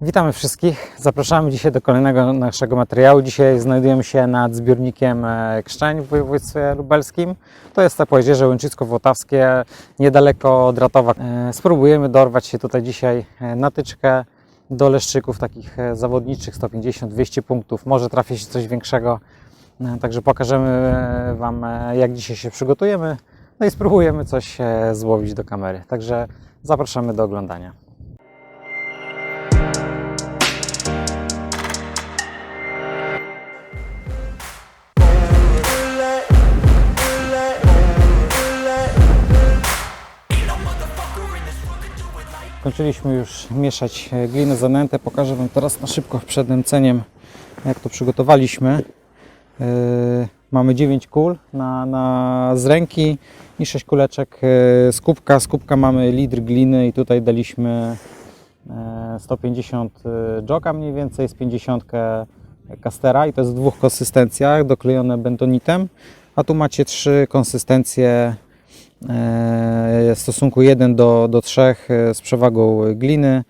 Witamy wszystkich. Zapraszamy dzisiaj do kolejnego naszego materiału. Dzisiaj znajdujemy się nad zbiornikiem e, Krzczeń w województwie lubelskim. To jest to Pojezierze Łęczycko-Włotawskie, niedaleko od Ratowa. E, Spróbujemy dorwać się tutaj dzisiaj e, na tyczkę do leszczyków takich zawodniczych 150-200 punktów. Może trafi się coś większego. Także pokażemy Wam, jak dzisiaj się przygotujemy. No i spróbujemy coś złowić do kamery. Także zapraszamy do oglądania. Skończyliśmy już mieszać e, glinę zanętę. Pokażę Wam teraz na szybko przed nęceniem, jak to przygotowaliśmy. Yy, mamy 9 kul na, na, z ręki i 6 kuleczek yy, z kubka. Z kubka mamy litr gliny i tutaj daliśmy e, 150 joga mniej więcej, z 50 kastera i to jest w dwóch konsystencjach, doklejone bentonitem. A tu macie trzy konsystencje w stosunku 1 do, do 3 e, z przewagą gliny.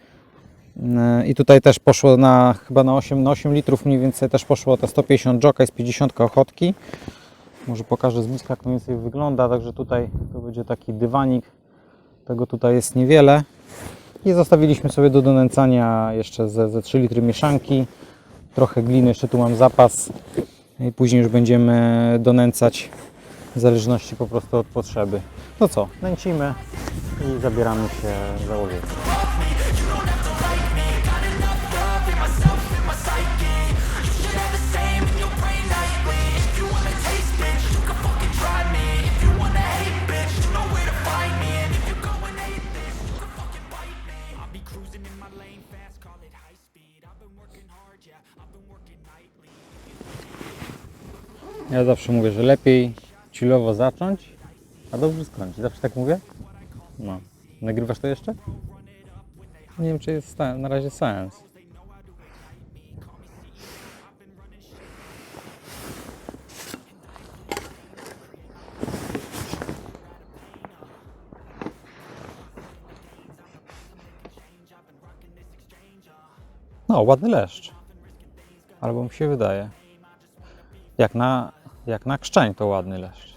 E, I tutaj też poszło na chyba na 8, na 8 litrów mniej więcej też poszło te 150 joka z 50 ochotki. Może pokażę z bliska jak mniej więcej wygląda, także tutaj to będzie taki dywanik. Tego tutaj jest niewiele. I zostawiliśmy sobie do donęcania jeszcze ze, ze 3 litry mieszanki. Trochę gliny, jeszcze tu mam zapas. I później już będziemy donęcać w zależności po prostu od potrzeby. No co, nęcimy i zabieramy się za łowienie. Ja zawsze mówię, że lepiej chillowo zacząć, a dobrze skończyć. Zawsze tak mówię? No. Nagrywasz to jeszcze? Nie wiem, czy jest na razie sens. No, ładny leszcz. Albo mi się wydaje. Jak na, jak na krzczeń to ładny leszcz.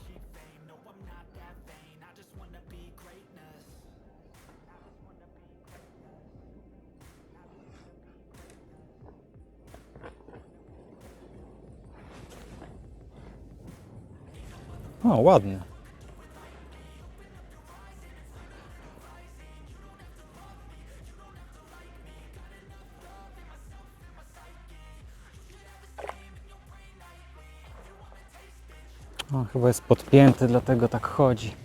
O, ładny. Chyba jest podpięty, dlatego tak chodzi.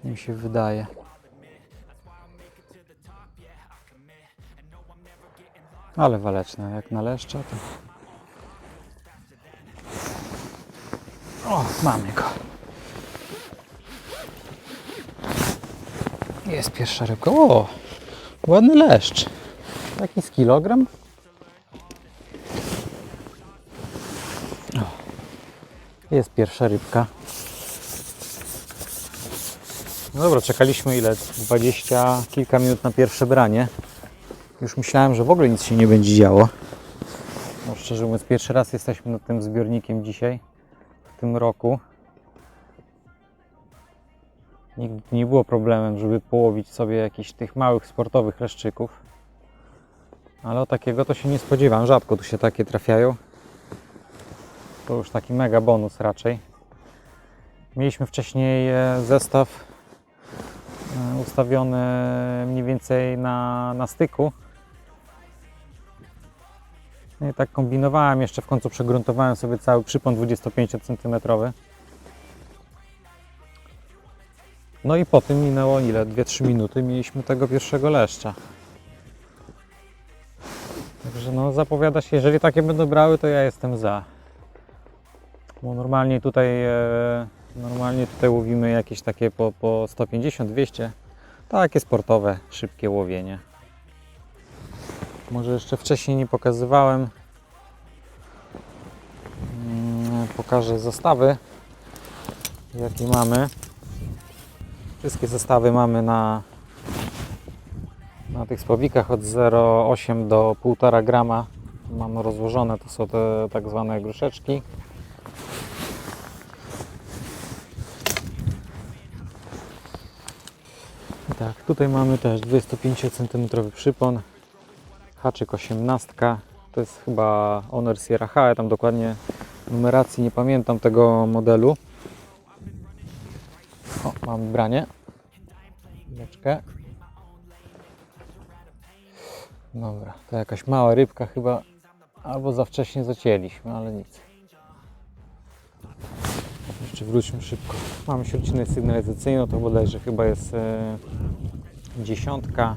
Czy mi się wydaje? Ale waleczne, jak na leszcza to... O, mamy go. Jest pierwsza rybka. O, ładny leszcz. Taki z kilogram. Jest pierwsza rybka. No dobra, czekaliśmy ile? 20 kilka minut na pierwsze branie. Już myślałem, że w ogóle nic się nie będzie działo. No, szczerze mówiąc, pierwszy raz jesteśmy nad tym zbiornikiem dzisiaj, w tym roku. Nigdy nie było problemem, żeby połowić sobie jakichś tych małych sportowych leszczyków. Ale o takiego to się nie spodziewam. Rzadko tu się takie trafiają. To już taki mega bonus raczej. Mieliśmy wcześniej e, zestaw e, ustawiony mniej więcej na, na styku. No i tak kombinowałem, jeszcze w końcu przegruntowałem sobie cały przypon 25 cm. No i po tym minęło ile? 2-3 minuty mieliśmy tego pierwszego leszcza. Także no zapowiada się, jeżeli takie będą brały, to ja jestem za. Bo normalnie tutaj e, normalnie tutaj łowimy jakieś takie po, po 150-200. Takie sportowe, szybkie łowienie. Może jeszcze wcześniej nie pokazywałem. Mm, Pokażę zestawy, jakie mamy. Wszystkie zestawy mamy na, na tych spławikach od 0,8 do 1,5 grama. Mamy rozłożone, to są te tak zwane gruszeczki. Tak, tutaj mamy też 25 cm przypon, haczyk 18. To jest chyba Honor Sierra H, ja tam dokładnie numeracji nie pamiętam tego modelu. O, mamy branie. Chwileczkę. Dobra, to jakaś mała rybka chyba, albo za wcześnie zacięliśmy, ale nic. Jeszcze wróćmy szybko. Mamy śrucinę sygnalizacyjną, to bodajże chyba jest e, dziesiątka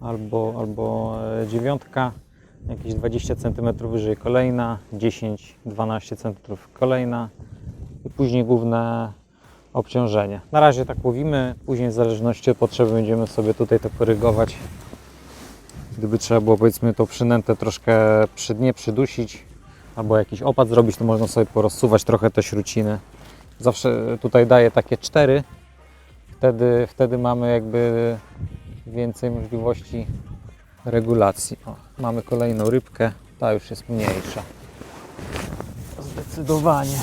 albo, albo e, dziewiątka. Jakieś 20 cm wyżej kolejna, 10-12 cm kolejna i później główne obciążenie. Na razie tak łowimy, później w zależności od potrzeby będziemy sobie tutaj to korygować. Gdyby trzeba było powiedzmy to przynętę troszkę przy dnie przydusić albo jakiś opad zrobić, to można sobie porozsuwać trochę te śruciny. Zawsze tutaj daję takie cztery, wtedy, wtedy mamy jakby więcej możliwości regulacji. O, mamy kolejną rybkę, ta już jest mniejsza. Zdecydowanie.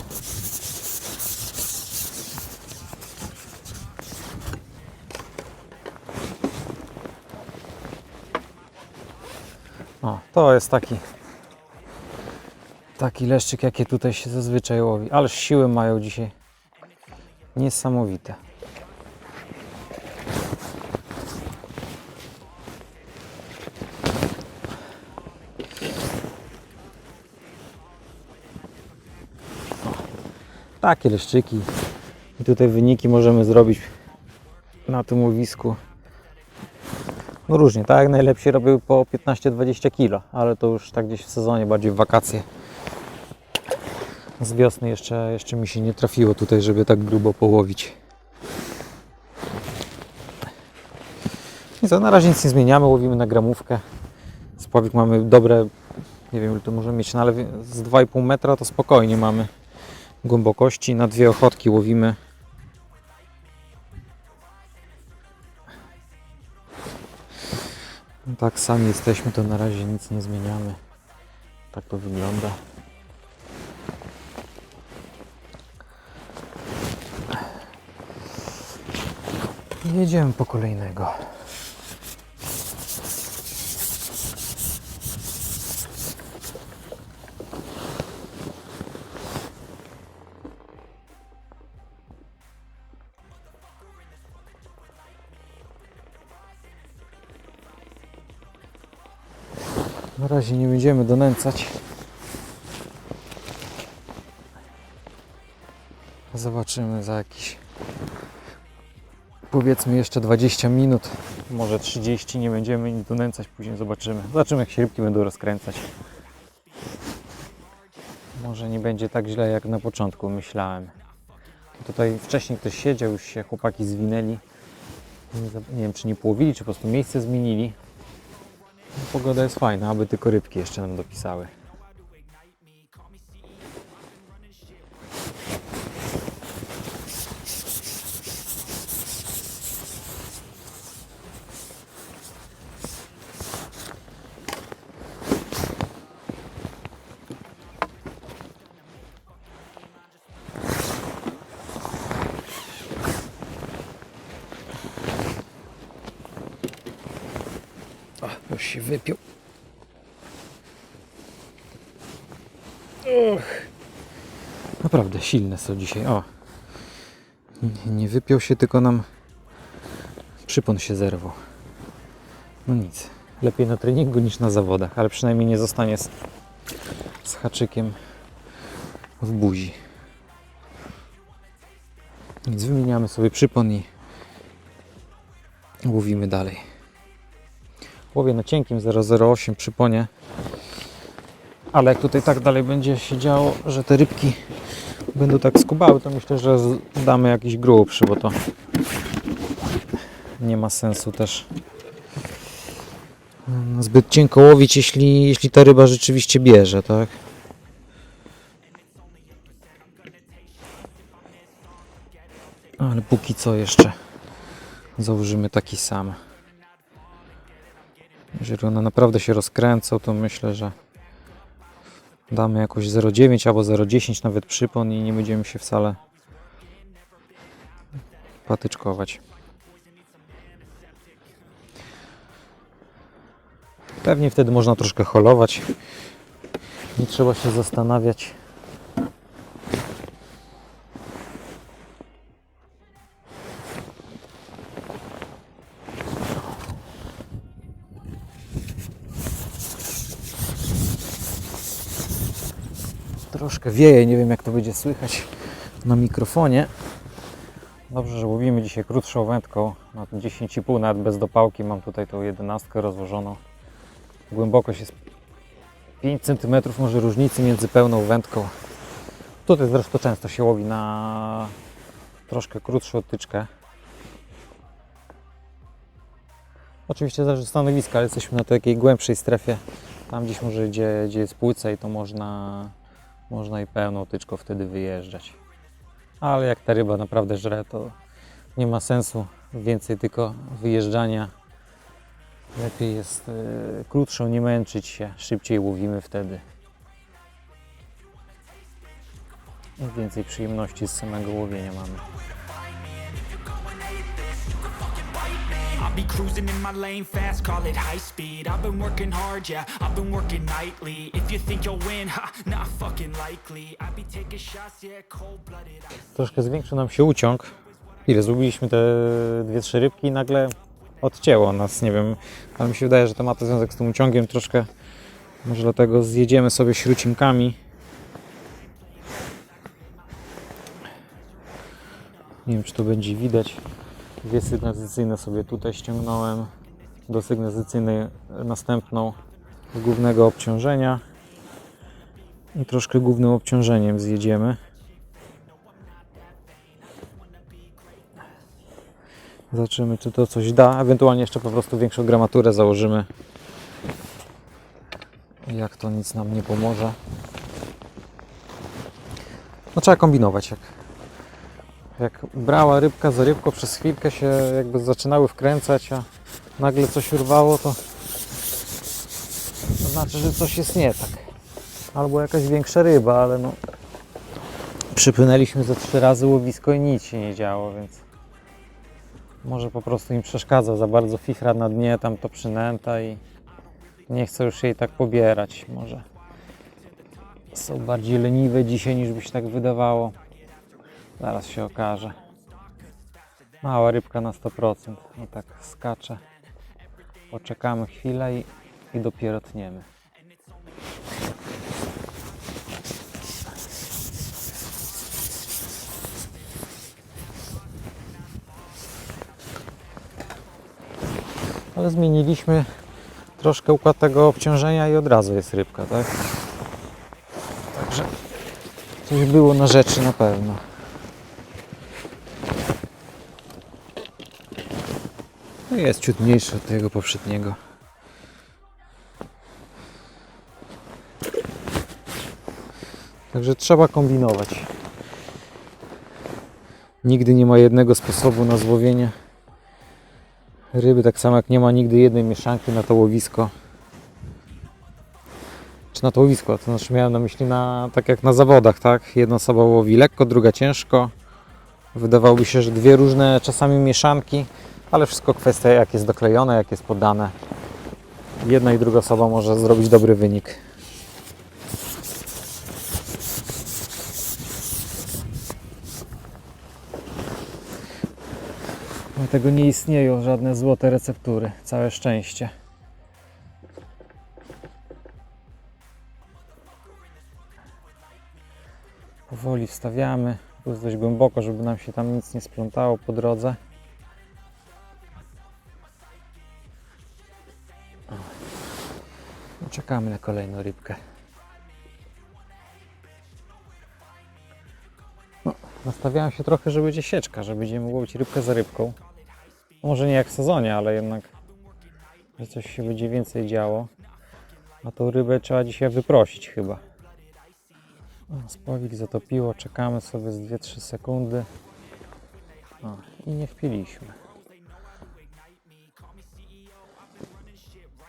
O, to jest taki taki leszczyk, jakie tutaj się zazwyczaj łowi. Ależ siły mają dzisiaj. Niesamowite. Takie leszczyki. I tutaj wyniki możemy zrobić na tym łowisku. No różnie, tak najlepsi robił po 15-20 kg, ale to już tak gdzieś w sezonie, bardziej w wakacje. Z wiosny jeszcze, jeszcze mi się nie trafiło tutaj, żeby tak grubo połowić. I co, na razie nic nie zmieniamy, łowimy na gramówkę. Spławik mamy dobre, nie wiem ile to możemy mieć, no ale z 2,5 metra to spokojnie mamy głębokości. Na dwie ochotki łowimy. Tak, sami jesteśmy, to na razie nic nie zmieniamy. Tak to wygląda. Jedziemy po kolejnego. Razie nie będziemy donęcać. Zobaczymy za jakiś powiedzmy jeszcze 20 minut, może 30, nie będziemy nic donęcać, później zobaczymy. Zobaczymy jak się rybki będą rozkręcać. Może nie będzie tak źle jak na początku myślałem. Tutaj wcześniej ktoś siedział, już się chłopaki zwinęli. Nie, wiem czy nie połowili, czy po prostu miejsce zmienili. Pogoda jest fajna, aby tylko rybki jeszcze nam dopisały. O, już się wypił. Och. Naprawdę silne są dzisiaj. O. Nie, nie wypiął się, tylko nam przypon się zerwał. No nic. Lepiej na treningu niż na zawodach, ale przynajmniej nie zostanie z, z haczykiem w buzi. Nic, wymieniamy sobie przypon i łowimy dalej. Łowię na cienkim 008 przyponie. Ale jak tutaj tak dalej będzie się działo, że te rybki będą tak skubały, to myślę, że damy jakiś grubszy, bo to nie ma sensu też mm, zbyt cienko łowić, jeśli, jeśli ta ryba rzeczywiście bierze, tak? Ale póki co jeszcze założymy taki sam. Jeżeli one naprawdę się rozkręcą, to myślę, że damy jakoś 0,9 albo 0,10 nawet przypon i nie będziemy się wcale patyczkować. Pewnie wtedy można troszkę holować. Nie trzeba się zastanawiać. Troszkę wieje, nie wiem jak to będzie słychać na mikrofonie. Dobrze, że łowimy dzisiaj krótszą wędką, na 10,5 nawet bez dopałki. Mam tutaj tą jedenastkę rozłożoną. Głębokość jest 5 cm może różnicy między pełną wędką. Tutaj zresztą często się łowi na troszkę krótszą tyczkę. Oczywiście zależy od stanowiska, ale jesteśmy na takiej głębszej strefie. Tam gdzieś może gdzie, gdzie jest płyca i to można, można i pełną tyczką wtedy wyjeżdżać. Ale jak ta ryba naprawdę żre, to nie ma sensu więcej tylko wyjeżdżania. Lepiej jest y, krótszą, nie męczyć się, szybciej łowimy wtedy. I więcej przyjemności z samego łowienia mamy. Be cruising in my lane fast, call it high speed. I've been working hard, yeah, I've been working nightly. If you think you'll win, ha, not fucking likely. I be taking shots, yeah, cold blooded. Troszkę zwiększył nam się uciąg. Ile zgubiliśmy te dwie, trzy rybki i nagle odcięło nas, nie wiem, ale mi się wydaje, że to ma to związek z tym uciągiem troszkę. Może dlatego zjedziemy sobie śrucinkami. Nie wiem, czy to będzie widać. Dwie sygnalizacyjne sobie tutaj ściągnąłem. Do sygnalizacyjnej następną głównego obciążenia. I troszkę głównym obciążeniem zjedziemy. Zobaczymy, czy to coś da. Ewentualnie jeszcze po prostu większą gramaturę założymy. Jak to nic nam nie pomoże. No trzeba kombinować. Jak, jak brała rybka za rybką, przez chwilkę się jakby zaczynały wkręcać, a nagle coś urwało, to, to znaczy, że coś jest nie tak. Albo jakaś większa ryba, ale no przypłynęliśmy ze trzy razy łowisko i nic się nie działo, więc może po prostu im przeszkadza za bardzo fifra na dnie, tam to przynęta i nie chcę już jej tak pobierać. Może są bardziej leniwe dzisiaj niż by się tak wydawało. Zaraz się okaże. Mała rybka na 100%. No tak skacze. Poczekamy chwilę i, i dopiero tniemy. Ale zmieniliśmy troszkę układ tego obciążenia i od razu jest rybka, tak? Także coś było na rzeczy na pewno. Jest ciut mniejszy od tego poprzedniego. Także trzeba kombinować. Nigdy nie ma jednego sposobu na złowienie ryby, tak samo jak nie ma nigdy jednej mieszanki na to łowisko. Czy na to łowisko, to znaczy miałem na myśli na, tak jak na zawodach, tak? Jedna osoba łowi lekko, druga ciężko. Wydawałoby się, że dwie różne czasami mieszanki, ale wszystko kwestia jak jest doklejone, jak jest podane. Jedna i druga osoba może zrobić dobry wynik. Dlatego nie istnieją żadne złote receptury. Całe szczęście. Powoli wstawiamy. Jest dość głęboko, żeby nam się tam nic nie splątało po drodze. No, Czekamy na kolejną rybkę. No, nastawiałem się trochę, że będzie sieczka, że będziemy łowić rybkę za rybką. Może nie jak w sezonie, ale jednak, że coś się będzie więcej działo. A tą rybę trzeba dzisiaj wyprosić chyba. O, Spławik zatopiło, czekamy sobie z 2-3 sekundy. O, I nie wpiliśmy.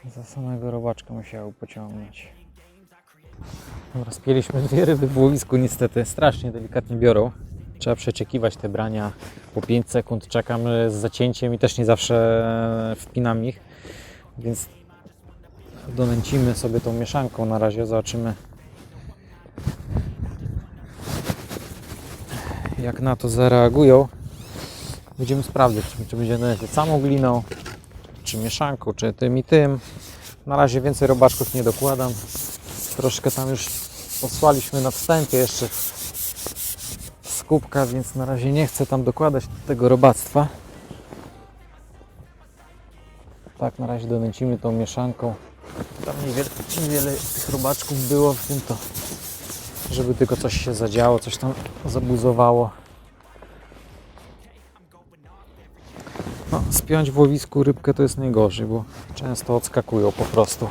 Za samego robaczka musiał pociągnąć. Dobra, spieliśmy dwie ryby w łowisku, niestety strasznie delikatnie biorą. Trzeba przeczekiwać te brania po 5 sekund. Czekam e, z zacięciem i też nie zawsze e, wpinam ich, więc donęcimy sobie tą mieszanką na razie, zobaczymy jak na to zareagują. Będziemy sprawdzać, czy, czy będzie nęcić samą gliną, czy mieszanką, czy tym i tym. Na razie więcej robaczków nie dokładam. Troszkę tam już posłaliśmy na wstępie jeszcze z kubka, więc na razie nie chcę tam dokładać tego robactwa. Tak, na razie donęcimy tą mieszanką. Tam niewiele, niewiele tych robaczków było w tym to, żeby tylko coś się zadziało, coś tam zabuzowało. Spiąć w łowisku rybkę to jest najgorzej, bo często odskakują po prostu.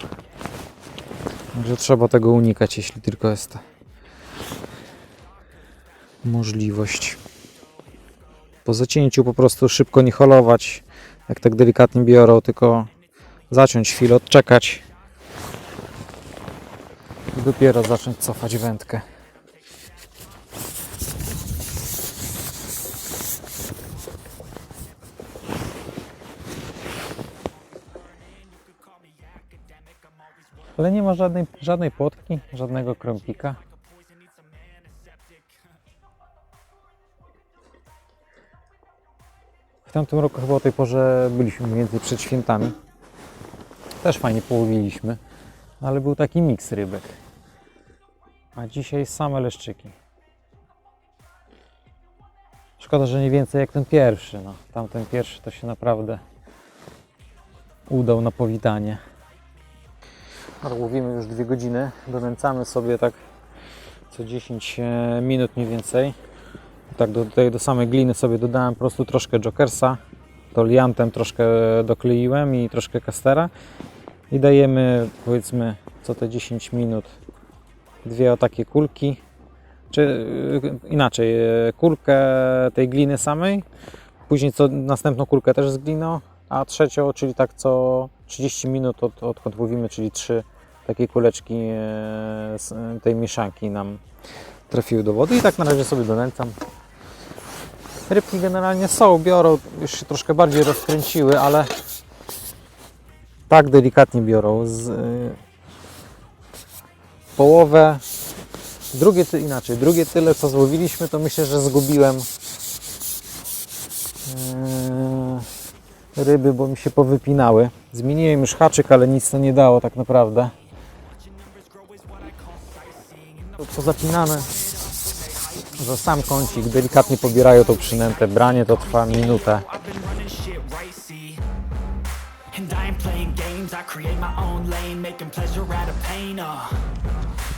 Także trzeba tego unikać, jeśli tylko jest możliwość. Po zacięciu po prostu szybko nie holować, jak tak delikatnie biorą, tylko zaciąć chwilę, odczekać i dopiero zacząć cofać wędkę. Ale nie ma żadnej, żadnej płotki, żadnego krąpika. W tamtym roku chyba o tej porze byliśmy mniej więcej przed świętami. Też fajnie połowiliśmy, ale był taki miks rybek. A dzisiaj same leszczyki. Szkoda, że nie więcej jak ten pierwszy. No, tamten pierwszy to się naprawdę udał na powitanie. Łowimy już dwie godziny, donęcamy sobie tak co 10 e, minut mniej więcej. Tak do, tutaj do samej gliny sobie dodałem po prostu troszkę jokersa, to liantem troszkę dokleiłem i troszkę kastera. I dajemy powiedzmy co te 10 minut. Dwie o takie kulki, czy e, inaczej, e, kulkę tej gliny samej, później co następną kulkę też z gliną, a trzecią, czyli tak co 30 minut od, odkąd łowimy, czyli trzy takie kuleczki e, z e, tej mieszanki nam trafiły do wody i tak na razie sobie donęcam. Rybki generalnie są, biorą, już się troszkę bardziej rozkręciły, ale tak delikatnie biorą. Z, y, połowę, drugie ty, inaczej, drugie tyle co złowiliśmy, to myślę, że zgubiłem yy, ryby, bo mi się powypinały. Zmieniłem już haczyk, ale nic to nie dało tak naprawdę. To pozapinane za sam kącik, delikatnie pobierają tą przynętę. Branie to trwa minutę. And I ain't playing games, I create my own lane, making pleasure out of pain, uh.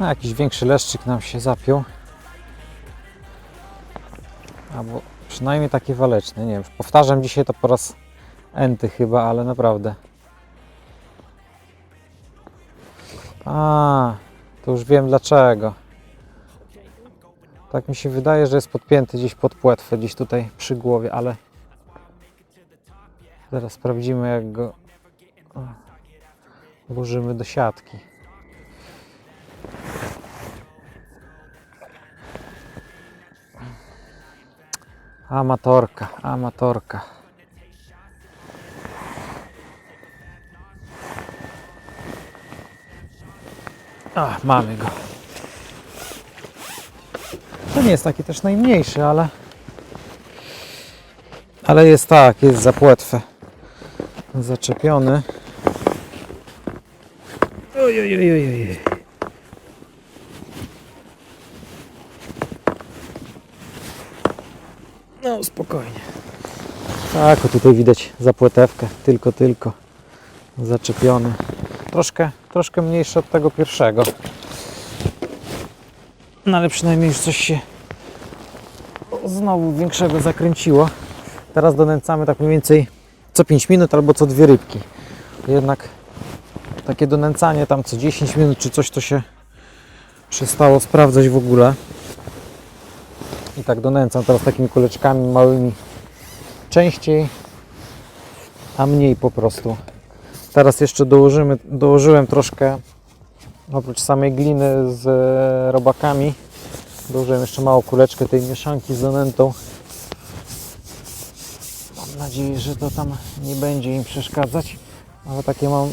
No, jakiś większy leszczyk nam się zapiął. Albo przynajmniej taki waleczny. Nie wiem, powtarzam dzisiaj to po raz enty chyba, ale naprawdę. A, to już wiem dlaczego. Tak mi się wydaje, że jest podpięty gdzieś pod płetwę, gdzieś tutaj przy głowie, ale zaraz sprawdzimy jak go włożymy do siatki. Amatorka, amatorka. A, mamy go. To nie jest taki też najmniejszy, ale ale jest tak, jest za płetwę zaczepiony. Oj, spokojnie. Tak, o tutaj widać zapłetewkę, tylko, tylko. zaczepiony. Troszkę, troszkę mniejszy od tego pierwszego. No ale przynajmniej już coś się znowu większego zakręciło. Teraz donęcamy tak mniej więcej co 5 minut albo co dwie rybki. Jednak takie donęcanie tam co 10 minut czy coś to się przestało sprawdzać w ogóle. I tak donęcam teraz takimi kuleczkami małymi częściej, a mniej po prostu. Teraz jeszcze dołożymy, dołożyłem troszkę oprócz samej gliny z e, robakami dołożyłem jeszcze małą kuleczkę tej mieszanki z donętą. Mam nadzieję, że to tam nie będzie im przeszkadzać, ale takie mam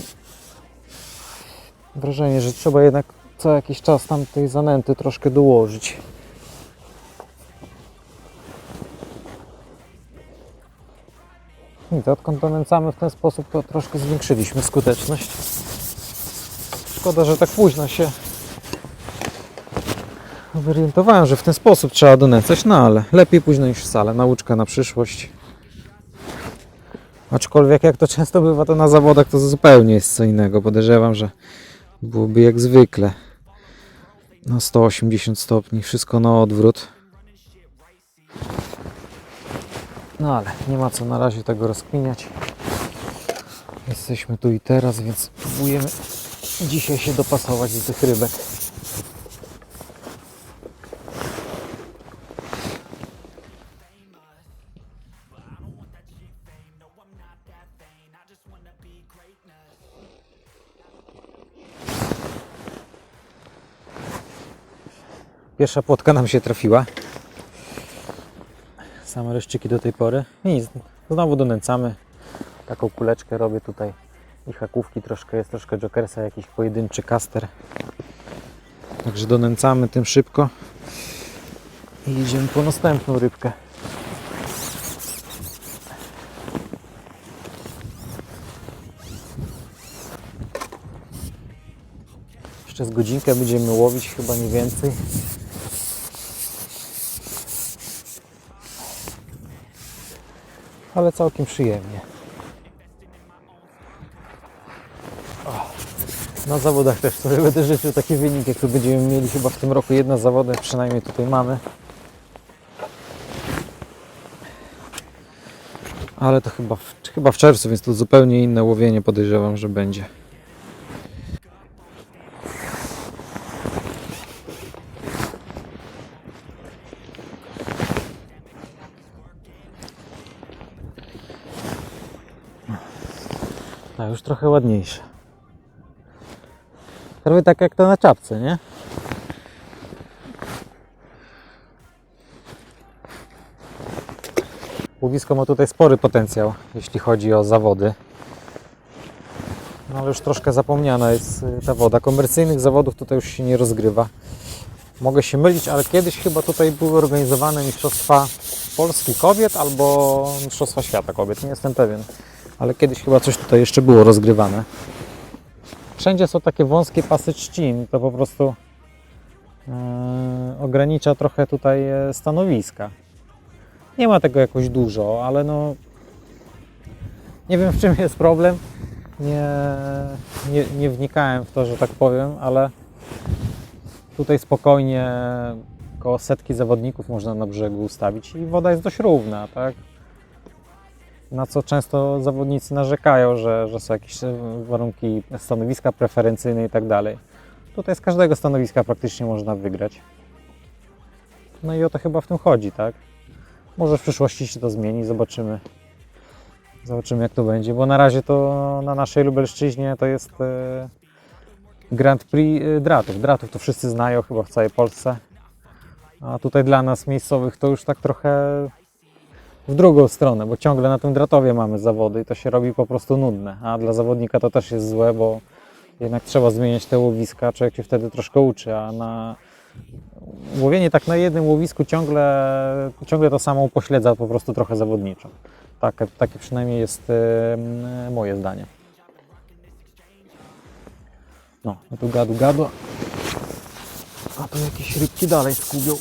wrażenie, że trzeba jednak co jakiś czas tam tej zanęty troszkę dołożyć. I odkąd donęcamy w ten sposób, to troszkę zwiększyliśmy skuteczność. Szkoda, że tak późno się zorientowałem, że w ten sposób trzeba donęcać, no ale lepiej późno niż wcale. Nauczka na przyszłość. Aczkolwiek jak to często bywa, to na zawodach to zupełnie jest co innego. Podejrzewam, że byłoby jak zwykle. Na 180 stopni, wszystko na odwrót. No ale nie ma co na razie tego rozkminiać. Jesteśmy tu i teraz, więc próbujemy dzisiaj się dopasować do tych rybek. Pierwsza płotka nam się trafiła. Same reszczyki do tej pory. Nic, znowu donęcamy. Taką kuleczkę robię tutaj. I hakówki troszkę, jest troszkę jokersa, jakiś pojedynczy kaster. Także donęcamy tym szybko. I idziemy po następną rybkę. Jeszcze z godzinkę będziemy łowić, chyba nie więcej. Ale całkiem przyjemnie. Na zawodach też sobie będę życzył taki wynik, jak tu będziemy mieli chyba w tym roku jedno zawody, przynajmniej tutaj mamy. Ale to chyba w, chyba w czerwcu, więc to zupełnie inne łowienie podejrzewam, że będzie. Już trochę ładniejsze. Prawie tak jak to na czapce, nie? Łowisko ma tutaj spory potencjał, jeśli chodzi o zawody. No ale już troszkę zapomniana jest y, ta woda. Komercyjnych zawodów tutaj już się nie rozgrywa. Mogę się mylić, ale kiedyś chyba tutaj były organizowane Mistrzostwa Polski Kobiet albo Mistrzostwa Świata Kobiet, nie jestem pewien ale kiedyś chyba coś tutaj jeszcze było rozgrywane. Wszędzie są takie wąskie pasy trzcin, to po prostu e, ogranicza trochę tutaj e, stanowiska. Nie ma tego jakoś dużo, ale no nie wiem w czym jest problem. Nie, nie, nie wnikałem w to, że tak powiem, ale tutaj spokojnie około setki zawodników można na brzegu ustawić i woda jest dość równa, tak? Na co często zawodnicy narzekają, że, że są jakieś e, warunki stanowiska preferencyjne i tak dalej. Tutaj z każdego stanowiska praktycznie można wygrać. No i o to chyba w tym chodzi, tak? Może w przyszłości się to zmieni, zobaczymy. Zobaczymy jak to będzie, bo na razie to na naszej Lubelszczyźnie to jest e, Grand Prix e, dratów. Dratów to wszyscy znają chyba w całej Polsce. A tutaj dla nas miejscowych to już tak trochę w drugą stronę, bo ciągle na tym dratowie mamy zawody i to się robi po prostu nudne. A dla zawodnika to też jest złe, bo jednak trzeba zmieniać te łowiska, człowiek się wtedy troszkę uczy, a na łowienie tak na jednym łowisku ciągle, ciągle to samo upośledza po prostu trochę zawodniczo. Takie, takie przynajmniej jest moje zdanie. No, no tu gadu gadu. A tu jakieś rybki dalej skubią.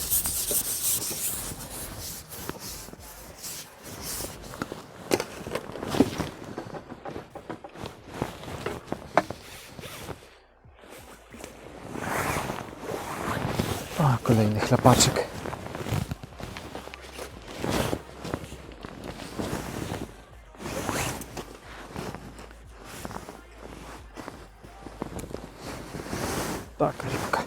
Kolejny chlapaczek. Taka rybka.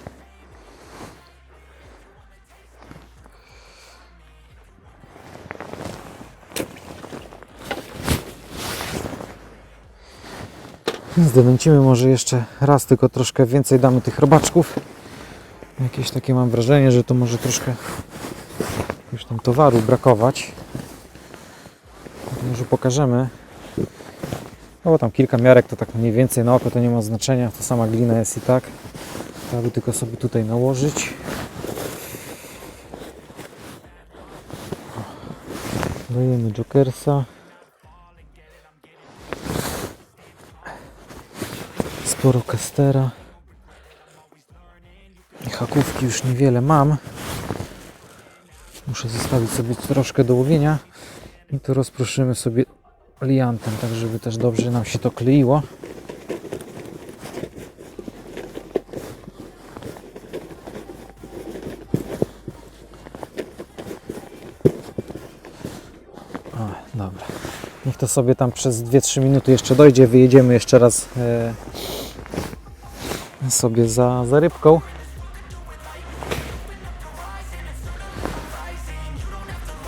Może jeszcze raz, tylko troszkę więcej damy tych robaczków. Jakieś takie mam wrażenie, że to może troszkę już tam towaru brakować. Może pokażemy. No bo tam kilka miarek to tak mniej więcej na oko to nie ma znaczenia. To sama glina jest i tak. Trzeba tylko sobie tutaj nałożyć. Dajemy Jokersa. Sporo kastera. Hakówki już niewiele mam. Muszę zostawić sobie troszkę do łowienia. I to rozproszymy sobie liantem, tak żeby też dobrze nam się to kleiło. O, dobra. Niech to sobie tam przez 2-3 minuty jeszcze dojdzie. Wyjedziemy jeszcze raz e, sobie za, za rybką.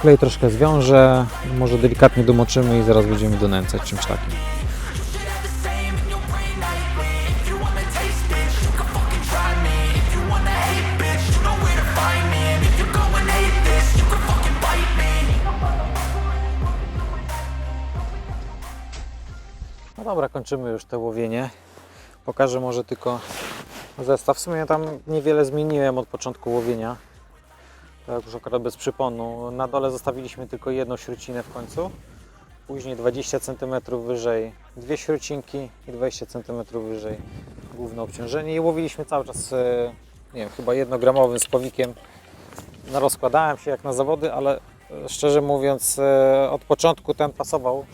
Klej troszkę zwiążę, może delikatnie domoczymy i zaraz będziemy donęcać czymś takim. No dobra, kończymy już to łowienie. Pokażę może tylko zestaw. W sumie tam niewiele zmieniłem od początku łowienia. Tak już akurat bez przyponu. Na dole zostawiliśmy tylko jedną śrucinę w końcu. Później 20 cm wyżej dwie śrucinki i 20 cm wyżej główne obciążenie. I łowiliśmy cały czas, e, nie wiem, chyba jednogramowym spławikiem. No, rozkładałem się jak na zawody, ale e, szczerze mówiąc e, od początku ten pasował,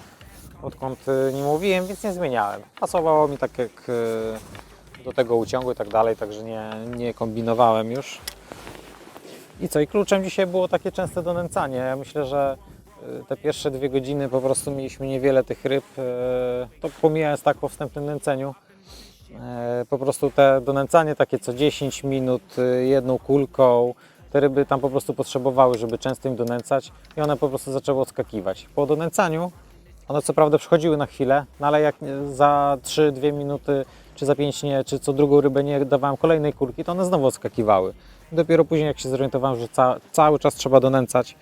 odkąd e, nim łowiłem, więc nie zmieniałem. Pasowało mi tak jak do tego uciągu i tak dalej, także nie, nie kombinowałem już. I co? I kluczem dzisiaj było takie częste donęcanie. Ja myślę, że y, te pierwsze dwie godziny po prostu mieliśmy niewiele tych ryb. y, To pomijając tak po wstępnym nęceniu. y, Po prostu te donęcanie takie co 10 minut jedną kulką. Te ryby tam po prostu potrzebowały, żeby często im donęcać i one po prostu zaczęły odskakiwać. Po donęcaniu one co prawda przychodziły na chwilę, no ale jak za 3-2 minuty, czy za 5 nie, czy co drugą rybę nie dawałem kolejnej kulki, to one znowu odskakiwały. Dopiero później jak się zorientowałem, że ca cały czas trzeba donęcać,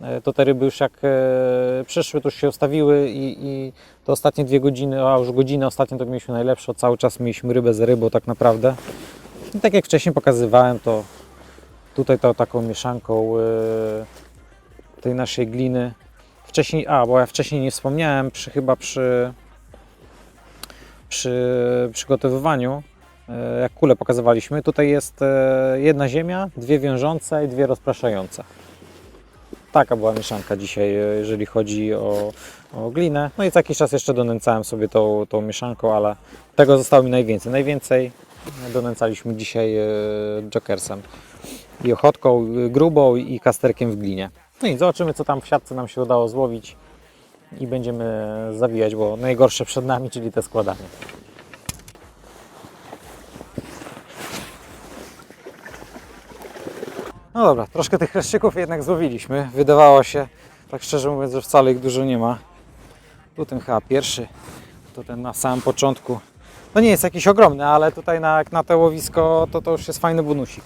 e, to te ryby już jak e, przyszły, to już się ustawiły i, i te ostatnie dwie godziny, a już godzinę ostatnią to mieliśmy najlepsze, cały czas mieliśmy rybę za rybą tak naprawdę. I tak jak wcześniej pokazywałem, to tutaj to taką mieszanką e, tej naszej gliny. Wcześniej, a bo ja wcześniej nie wspomniałem, przy, chyba przy, przy przygotowywaniu, e, jak kulę pokazywaliśmy, tutaj jest e, jedna ziemia, dwie wiążące i dwie rozpraszające. Taka była mieszanka dzisiaj, e, jeżeli chodzi o, o glinę. No i co jakiś czas jeszcze donęcałem sobie tą, tą mieszanką, ale tego zostało mi najwięcej. Najwięcej donęcaliśmy dzisiaj jokersem. I ochotką grubą i kasterkiem w glinie. No i zobaczymy, co tam w siatce nam się udało złowić i będziemy zawijać, bo najgorsze przed nami, czyli te składanie. No dobra, troszkę tych chreszczyków jednak złowiliśmy. Wydawało się, tak szczerze mówiąc, że wcale ich dużo nie ma. Tu ten chyba pierwszy, to ten na samym początku. No nie jest jakiś ogromny, ale tutaj na, jak na to łowisko to, to już jest fajny bonusik.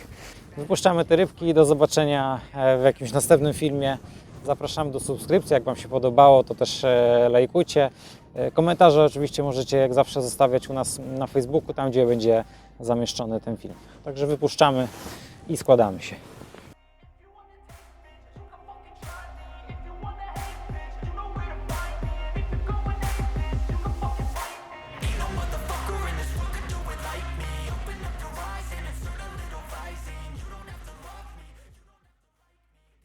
Wypuszczamy te rybki i do zobaczenia e, w jakimś następnym filmie. Zapraszam do subskrypcji, jak Wam się podobało, to też e, lajkujcie. E, Komentarze oczywiście możecie jak zawsze zostawiać u nas na Facebooku, tam gdzie będzie zamieszczony ten film. Także wypuszczamy i składamy się.